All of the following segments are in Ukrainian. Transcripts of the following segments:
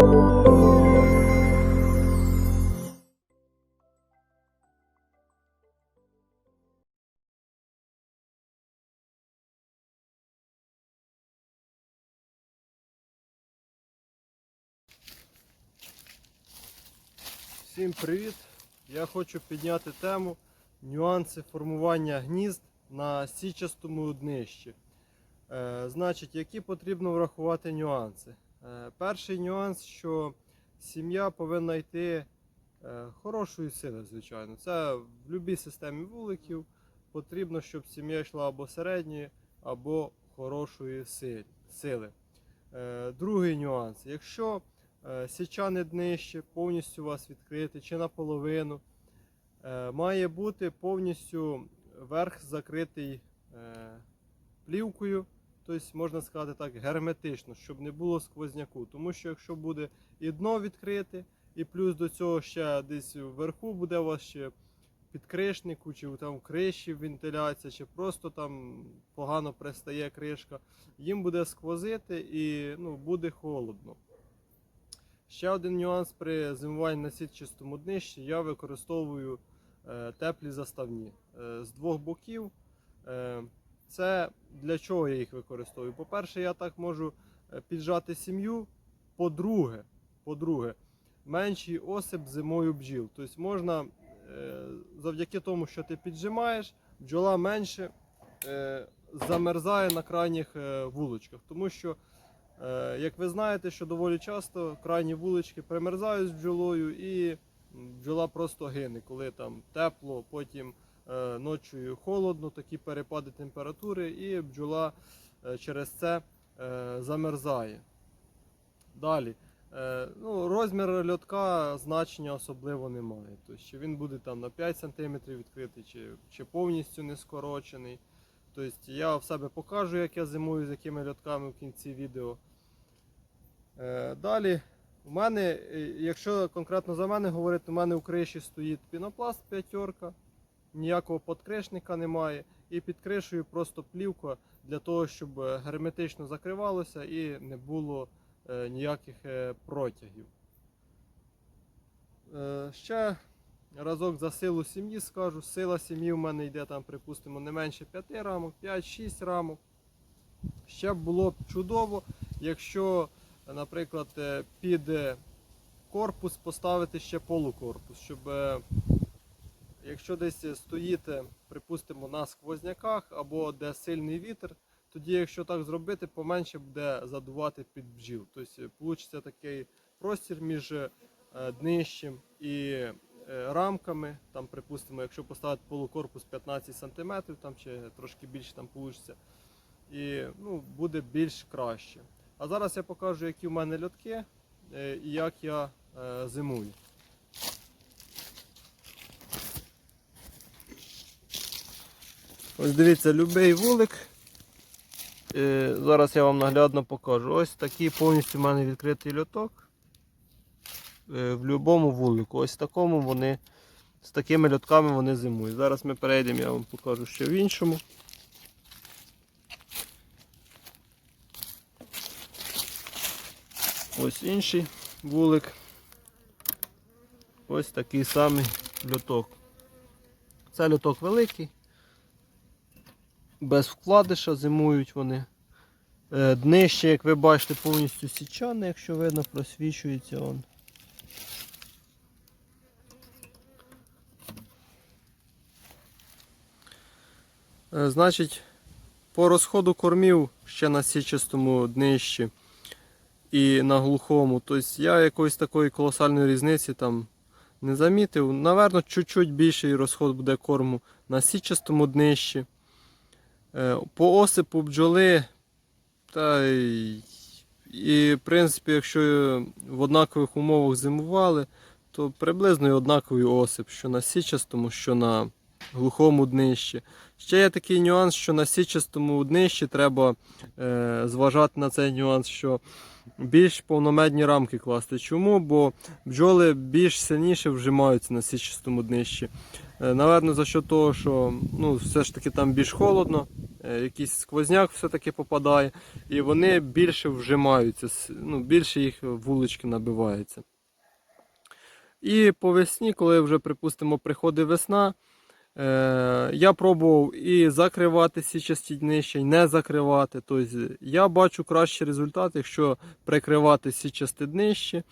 Всім привіт! Я хочу підняти тему нюанси формування гнізд на січастому днищі. Е, значить, які потрібно врахувати нюанси? Е, перший нюанс, що сім'я повинна йти е, хорошої сили, звичайно. Це в будь-якій системі вуликів потрібно, щоб сім'я йшла або середньої, або хорошої сили. Е, другий нюанс. Якщо е, січане днище повністю вас відкрите чи наполовину. Має бути повністю верх закритий плівкою, тобто можна сказати так, герметично, щоб не було сквозняку. Тому що якщо буде і дно відкрите, і плюс до цього ще десь вверху буде у вас ще підкришнику, чи там криші вентиляція, чи просто там погано пристає кришка, їм буде сквозити і ну, буде холодно. Ще один нюанс при зимуванні на сітчастому днищі я використовую е, теплі заставні е, з двох боків. Це для чого я їх використовую? По-перше, я так можу е, піджати сім'ю. По-друге, по-друге, менший осип зимою бджіл. Тобто можна е, завдяки тому, що ти піджимаєш, бджола менше е, замерзає на крайніх вуличках. Тому що Як ви знаєте, що доволі часто крайні вулички примерзають з бджолою і бджола просто гине, коли там тепло, потім е, ночою холодно, такі перепади температури, і бджола е, через це е, замерзає. Далі. Ну, розмір льотка значення особливо немає. Тобто, чи він буде там на 5 см відкритий, чи, чи повністю не скорочений. Тобто я в себе покажу, як я зимую, з якими льотками в кінці відео. Далі, у мене, якщо конкретно за мене говорити, у мене у криші стоїть пінопласт п'ятерка, ніякого подкришника немає. І під кришею просто плівка для того, щоб е, герметично закривалося і не було е, ніяких е, протягів. Ще разок за силу сім'ї скажу. Сила сім'ї в мене йде там, припустимо, не менше 5 рамок, 5-6 рамок. Ще було б чудово, якщо, наприклад, під корпус поставити ще полукорпус, щоб якщо десь стоїть, е, припустимо, на сквозняках або де сильний вітер, тоді, якщо так зробити, поменше буде задувати під бджіл. Тобто вийде такий простір між е, днищем і е, рамками. Там, припустимо, якщо поставити полукорпус 15 см, там чи трошки більше там вийде. І ну, буде більш краще. А зараз я покажу, які в мене льотки е, і як я зимую. Ось дивіться, любий вулик. Е, Зараз я вам наглядно покажу. Ось такий повністю в мене відкритий льоток. Е, В будь-якому вулику. Ось такому вони, з такими льотками вони зимують. Зараз ми перейдемо, я вам покажу ще в іншому. Ось інший вулик. Ось такий самий льоток. Це льоток великий. Без вкладиша зимують вони. Е, Днище, як ви бачите, повністю січане, якщо видно, просвічується он. Е, Значить, по розходу кормів ще на січастому днищі і на глухому. Тобто я якоїсь такої колосальної різниці там не замітив. Наверно, чуть-чуть більший розход буде корму на січастому днищі. Е, По осипу бджоли, та і, в принципі, якщо в однакових умовах зимували, то приблизно і однаковий осип, що на січастому, що на глухому днищі. Ще є такий нюанс, що на січастому днищі треба е, зважати на цей нюанс, що більш повномедні рамки класти. Чому? Бо бджоли більш сильніше вжимаються на січастому днищі. Е, Наверно, за що того, що ну, все ж таки там більш холодно, е, якийсь сквозняк все-таки попадає, і вони більше вжимаються, ну, більше їх вулички набиваються. І по весні, коли вже, припустимо, приходить весна, я пробував і закривати січасті днища, і не закривати. Тобто я бачу кращий результат, якщо прикривати січасті днище,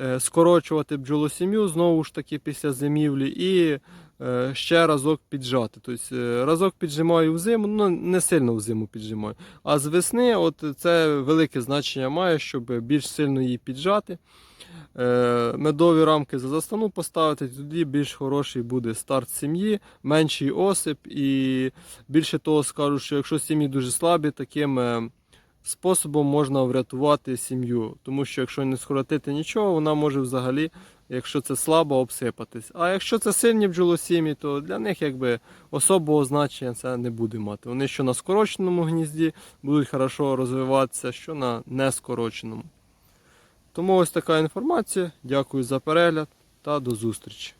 е, скорочувати бджолосім'ю знову ж таки після зимівлі і е, ще разок піджати. Тобто е, разок піджимаю в зиму, ну не сильно в зиму піджимаю. А з весни от це велике значення має, щоб більш сильно її піджати. Е, Медові рамки за заставну поставити, тоді більш хороший буде старт сім'ї, менший осип. І більше того скажу, що якщо сім'ї дуже слабі, таким е, способом можна врятувати сім'ю. Тому що якщо не скоротити нічого, вона може взагалі, якщо це слабо, обсипатись. А якщо це сильні бджолосім'ї, то для них якби особого значення це не буде мати. Вони що на скороченому гнізді будуть хорошо розвиватися, що на нескороченому. Тому ось така інформація. Дякую за перегляд та до зустрічі.